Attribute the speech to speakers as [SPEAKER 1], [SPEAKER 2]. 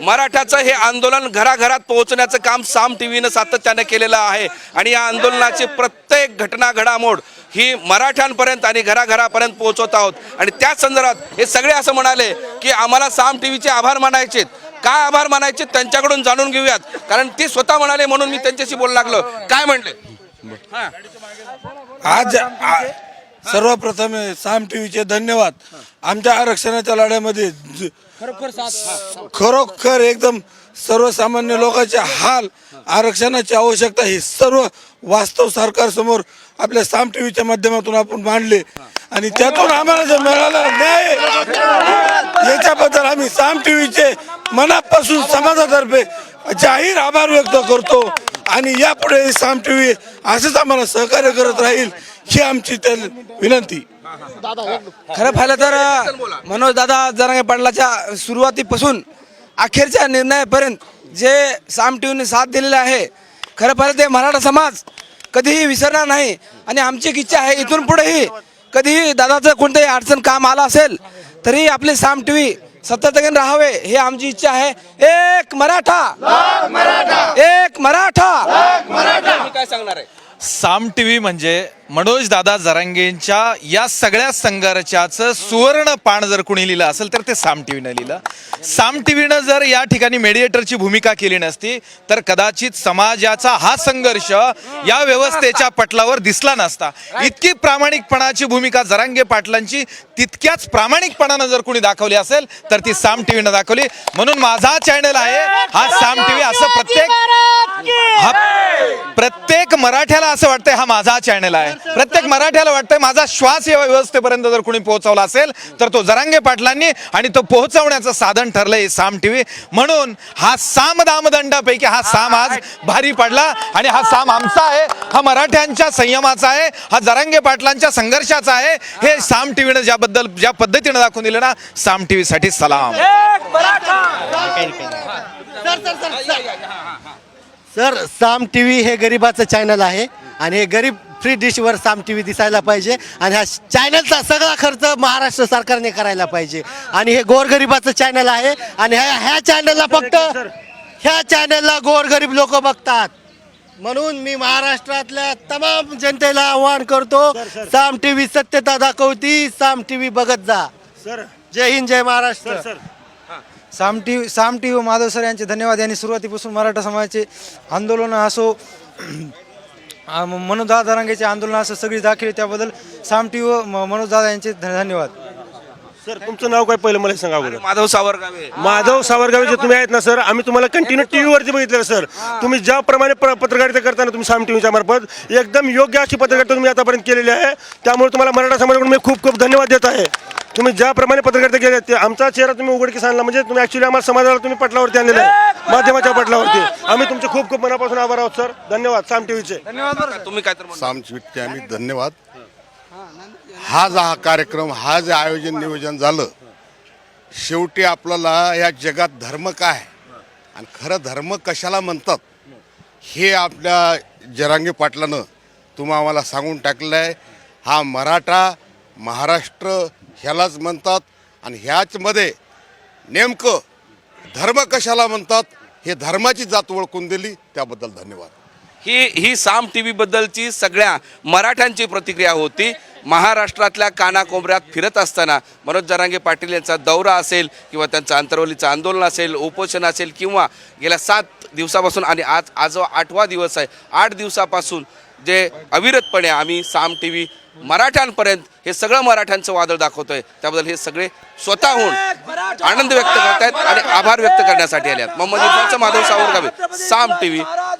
[SPEAKER 1] मराठाचं हे आंदोलन घराघरात पोहोचण्याचं काम साम टी व्हीनं सातत्यानं केलेलं आहे. आणि या आंदोलनाची प्रत्येक घटना घडामोड ही मराठ्यांपर्यंत आणि घराघरापर्यंत पोहोचवत आहोत. आणि त्याच संदर्भात हे सगळे असं म्हणाले की आम्हाला साम टी व्हीचे आभार मानायचे काय आभार मानायचे त्यांच्याकडून जाणून घेऊयात. कारण ती स्वतः म्हणाले म्हणून मी त्यांच्याशी बोलू लागलो. काय म्हणले?
[SPEAKER 2] आज सर्वप्रथम साम टीव्हीचे धन्यवाद. आमच्या आरक्षणाच्या लढ्यामध्ये ज- खरोखर एकदम सर्वसामान्य लोकांचे हाल आरक्षणाची आवश्यकता ही सर्व वास्तव सरकार समोर आपल्या साम टीव्हीच्या माध्यमातून आपण मांडले. आणि त्यातून आम्हाला जे मिळाला न्याय याच्याबद्दल आम्ही साम टीव्हीचे मनापासून समाजातर्फे जाहीर आभार व्यक्त करतो. आणि यापुढे साम टीव्ही असंच आम्हाला सहकार्य करत राहील ही आमची त्या विनंती.
[SPEAKER 3] खरं पाहिलं तर मनोज दादा जरांगे पाटलाच्या सुरुवातीपासून अखेरच्या निर्णयापर्यंत जे साम टीव्हीने साथ दिलेला आहे खरं पाहिलं ते मराठा समाज कधीही विसरणार नाही. आणि आमची एक इच्छा आहे इथून पुढेही कधीही दादाचं कोणतंही अडचण काम आलं असेल तरी आपले साम टीव्ही सतत राहावे हे आमची इच्छा आहे. एक मराठा! एक मराठा.
[SPEAKER 1] काय सांगणार आहे?
[SPEAKER 4] साम टीव्ही म्हणजे मनोज दादा जरांगेंच्या या सगळ्या संघर्षाचं सुवर्ण पान जर कुणी लिहिलं असेल तर ते साम टीव्हीनं लिहिलं. साम टीव्हीनं जर या ठिकाणी मेडिएटरची भूमिका केली नसती तर कदाचित समाजाचा हा संघर्ष या व्यवस्थेच्या पटलावर दिसला नसता. इतकी प्रामाणिकपणाची भूमिका जरांगे पाटलांची तितक्याच प्रामाणिकपणानं जर कुणी दाखवली असेल तर ती साम टीव्हीनं दाखवली. म्हणून माझा चॅनल आहे हा साम टीव्ही असं प्रत्येक हा प्रत्येक मराठ्याला असं वाटतंय हा माझा चॅनल आहे. प्रत्येक मराठ्याला वाटतंय माझा श्वास या व्यवस्थेपर्यंत जर कोणी पोहोचवला असेल तर तो जरांगे पाटलांनी आणि तो पोहोचवण्याचं साधन ठरलंय हे साम टीव्ही. म्हणून हा साम दामदंडापैकी हा साम आज भारी पडला आणि हा साम आमचा आहे. हा मराठ्यांच्या संयमाचा आहे. हा जरांगे पाटलांच्या संघर्षाचा आहे. हे साम टीव्हीनं ज्याबद्दल ज्या पद्धतीनं दाखवून दिलं ना साम टीव्हीसाठी सलाम.
[SPEAKER 5] सर साम टी व्ही हे गरिबाचं चॅनल आहे आणि हे गरीब फ्री डिशवर साम टी व्ही दिसायला पाहिजे आणि ह्या चॅनलचा सगळा खर्च महाराष्ट्र सरकारने करायला पाहिजे. आणि हे गोरगरिबाचं चॅनल आहे आणि ह्या ह्या चॅनलला फक्त ह्या चॅनलला गोरगरीब लोक बघतात. म्हणून मी महाराष्ट्रातल्या तमाम जनतेला आवाहन करतो साम टी व्ही सत्यता दाखवती साम टी व्ही बघत जा.
[SPEAKER 2] Sir.
[SPEAKER 5] Jai Hind Jai Maharashtra.
[SPEAKER 3] Saam T Saam T Madhav sir यांचे धन्यवाद. यांनी सुरुवातीपासून मराठा समाजाचे आंदोलन असो आ, म- मनोजदादा दरांगेचे आंदोलन असं सगळी दाखवली त्याबद्दल साम टी मनोजदादा यांचे ध- धन्यवाद.
[SPEAKER 6] सर तुमचं नाव काय पहिलं मला सांगा अगोदर?
[SPEAKER 1] माधव सावरगावे.
[SPEAKER 6] माधव सावरगावे जे तुम्ही आहेत ना सर? आम्ही तुम्हाला कंटिन्यू टीव्ही वरती बघितलं सर. तुम्ही ज्याप्रमाणे प्र- पत्रकारिता करताना तुम्ही साम टीव्हीच्या मार्फत एकदम योग्य अशी पत्रकारिता तुम्ही आतापर्यंत केलेली आहे. त्यामुळे तुम्हाला मराठा समाजाकडून मी खूप खूप धन्यवाद देत आहे. तुम्ही ज्याप्रमाणे पत्रकारिता केली ते आमचा चेहरा तुम्ही उघडकीस आणला. म्हणजे तुम्ही ऍक्च्युली आम्हाला समाजाला तुम्ही पटलावरती आणलेलं आहे. माध्यमाच्या पटलावरती. आम्ही तुमचे खूप खूप मनापासून आभार आहोत सर. धन्यवाद. साम टीव्हीचे.
[SPEAKER 1] तुम्ही काय तर म्हणता?
[SPEAKER 7] सामस्वितचे आम्ही धन्यवाद. हा जो हा कार्यक्रम हा जे आयोजन नियोजन झालं शेवटी आपल्याला या जगात धर्म काय? आणि खरं धर्म कशाला म्हणतात? हे आपल्या जरांगे पाटलानं तुम्ही आम्हाला सांगून टाकलेलं आहे. हा मराठा महाराष्ट्र ह्यालाच म्हणतात आणि ह्याचमध्ये नेमकं धर्म कशाला म्हणतात हे धर्माची जात ओळखून दिली. त्याबद्दल धन्यवाद.
[SPEAKER 1] ही ही साम टी व्हीबद्दलची सगळ्या मराठ्यांची प्रतिक्रिया होती. महाराष्ट्रातल्या कानाकोपऱ्यात फिरत असताना मनोज जरांगे पाटील यांचा दौरा असेल किंवा त्यांचं आंतरवलीचं आंदोलन असेल उपोषण असेल किंवा गेल्या सात दिवसापासून आणि आज आज आठवा दिवस आहे आठ दिवसापासून जे अविरतपणे आम्ही साम टी व्ही मराठ्यांपर्यंत हे सगळं मराठ्यांचं वादळ दाखवतोय त्याबद्दल हे सगळे स्वतःहून आनंद व्यक्त करत आहेत आणि आभार व्यक्त करण्यासाठी आले आहेत मोहम्मद इरफानचं माधव सावरगावे साम टी व्ही